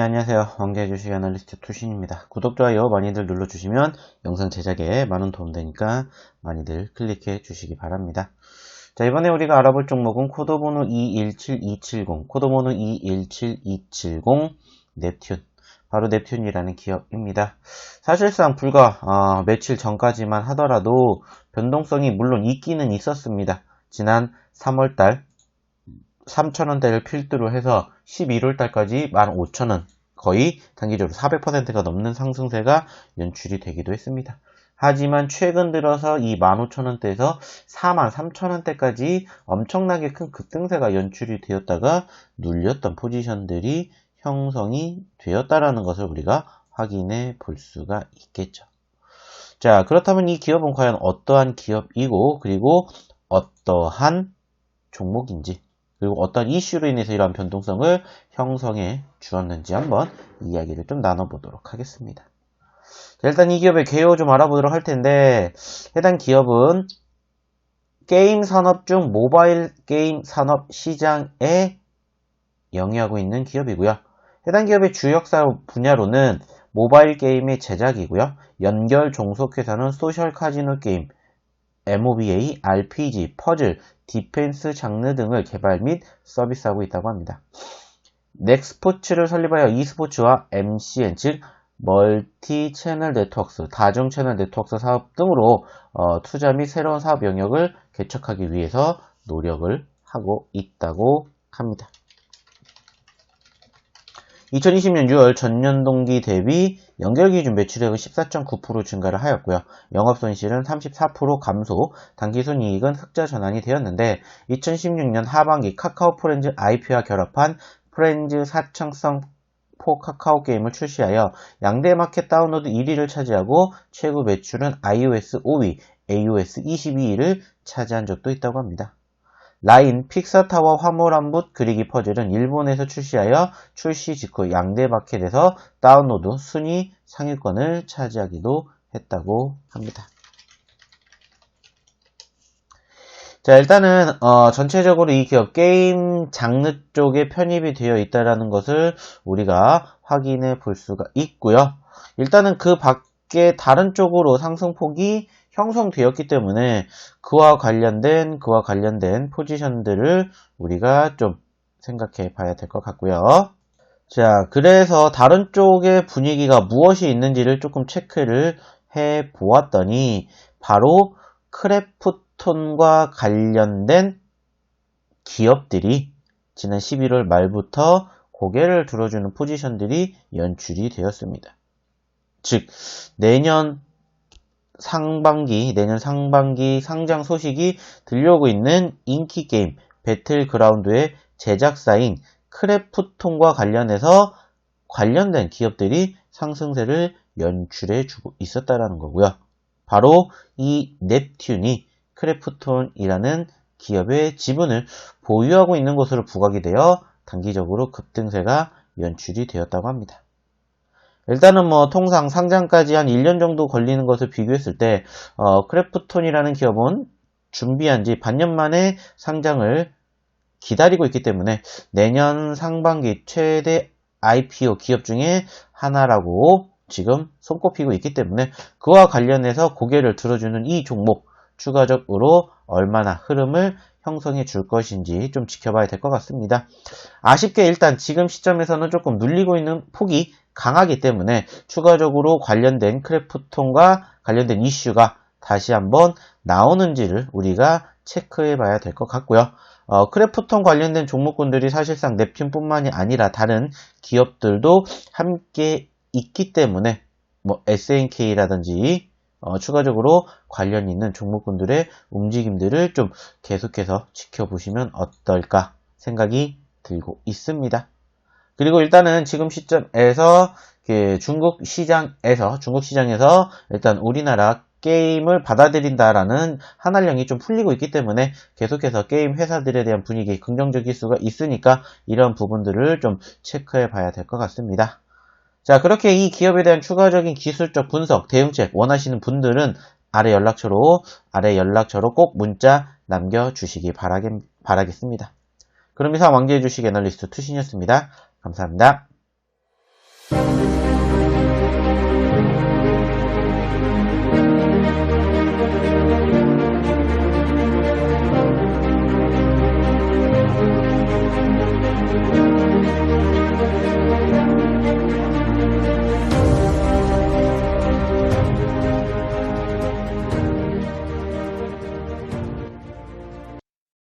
네, 안녕하세요. 주식 애널리스트 투신입니다. 구독, 좋아요 많이들 눌러주시면 영상 제작에 많은 도움 되니까 많이들 클릭해 주시기 바랍니다. 자, 이번에 우리가 알아볼 종목은 코드번호 217270, 코드번호 217270, 넵튠. 바로 넵튠이라는 기업입니다. 사실상 불과 어, 며칠 전까지만 하더라도 변동성이 물론 있기는 있었습니다. 지난 3월달 3,000원대를 필두로 해서 11월 달까지 15,000원 거의 단기적으로 400%가 넘는 상승세가 연출이 되기도 했습니다. 하지만 최근 들어서 이 15,000원대에서 43,000원대까지 엄청나게 큰 급등세가 연출이 되었다가 눌렸던 포지션들이 형성이 되었다라는 것을 우리가 확인해 볼 수가 있겠죠. 자, 그렇다면 이 기업은 과연 어떠한 기업이고 그리고 어떠한 종목인지 그리고 어떤 이슈로 인해서 이러한 변동성을 형성해 주었는지 한번 이야기를 좀 나눠보도록 하겠습니다. 자, 일단 이 기업의 개요 좀 알아보도록 할 텐데 해당 기업은 게임 산업 중 모바일 게임 산업 시장에 영위하고 있는 기업이고요. 해당 기업의 주력 사업 분야로는 모바일 게임의 제작이고요. 연결 종속회사는 소셜 카지노 게임, MOBA, RPG, 퍼즐, 디펜스 장르 등을 개발 및 서비스하고 있다고 합니다. 넥스포츠를 설립하여 e스포츠와 MCN, 즉 멀티 채널 네트워크, 다중 채널 네트워크 사업 등으로 어, 투자 및 새로운 사업 영역을 개척하기 위해서 노력을 하고 있다고 합니다. 2020년 6월 전년 동기 대비 연결 기준 매출액은 14.9% 증가를 하였고요. 영업 손실은 34% 감소, 단기 순이익은 흑자 전환이 되었는데 2016년 하반기 카카오 프렌즈 IP와 결합한 프렌즈 사창성 포 카카오 게임을 출시하여 양대 마켓 다운로드 1위를 차지하고 최고 매출은 iOS 5위, AOS 22위를 차지한 적도 있다고 합니다. 라인 픽사타워 화물한붓 그리기 퍼즐은 일본에서 출시하여 출시 직후 양대 마켓에서 다운로드 순위 상위권을 차지하기도 했다고 합니다. 자 일단은 어, 전체적으로 이 기업 게임 장르 쪽에 편입이 되어 있다는 것을 우리가 확인해 볼 수가 있고요. 일단은 그 밖에 다른 쪽으로 상승폭이 형성되었기 때문에 그와 관련된 그와 관련된 포지션들을 우리가 좀 생각해 봐야 될 것 같고요. 자, 그래서 다른 쪽의 분위기가 무엇이 있는지를 조금 체크를 해 보았더니 바로 크래프톤과 관련된 기업들이 지난 11월 말부터 고개를 들어주는 포지션들이 연출이 되었습니다. 즉, 내년 상반기, 내년 상반기 상장 소식이 들려오고 있는 인기 게임 배틀그라운드의 제작사인 크래프톤과 관련해서 관련된 기업들이 상승세를 연출해 주고 있었다라는 거고요. 바로 이 넵튠이 크래프톤이라는 기업의 지분을 보유하고 있는 것으로 부각이 되어 단기적으로 급등세가 연출이 되었다고 합니다. 일단은 뭐 통상 상장까지 한 1년 정도 걸리는 것을 비교했을 때 어, 크래프톤이라는 기업은 준비한 지 반년 만에 상장을 기다리고 있기 때문에 내년 상반기 최대 IPO 기업 중에 하나라고 지금 손꼽히고 있기 때문에 그와 관련해서 고개를 들어주는 이 종목 추가적으로 얼마나 흐름을 형성해 줄 것인지 좀 지켜봐야 될 것 같습니다. 아쉽게 일단 지금 시점에서는 조금 눌리고 있는 폭이 강하기 때문에 추가적으로 관련된 크래프톤과 관련된 이슈가 다시 한번 나오는지를 우리가 체크해 봐야 될 것 같고요. 어, 크래프톤 관련된 종목군들이 사실상 넵튠뿐만이 아니라 다른 기업들도 함께 있기 때문에 뭐 SNK라든지 어, 추가적으로 관련 있는 종목군들의 움직임들을 좀 계속해서 지켜보시면 어떨까 생각이 들고 있습니다. 그리고 일단은 지금 시점에서 중국 시장에서 중국 시장에서 일단 우리나라 게임을 받아들인다라는 한알령이 좀 풀리고 있기 때문에 계속해서 게임 회사들에 대한 분위기 긍정적일 수가 있으니까 이런 부분들을 좀 체크해 봐야 될 것 같습니다. 자, 그렇게 이 기업에 대한 추가적인 기술적 분석, 대응책 원하시는 분들은 아래 연락처로, 아래 연락처로 꼭 문자 남겨주시기 바라겠, 바라겠습니다. 그럼 이상 왕재의 주식 애널리스트 투신이었습니다. 감사합니다.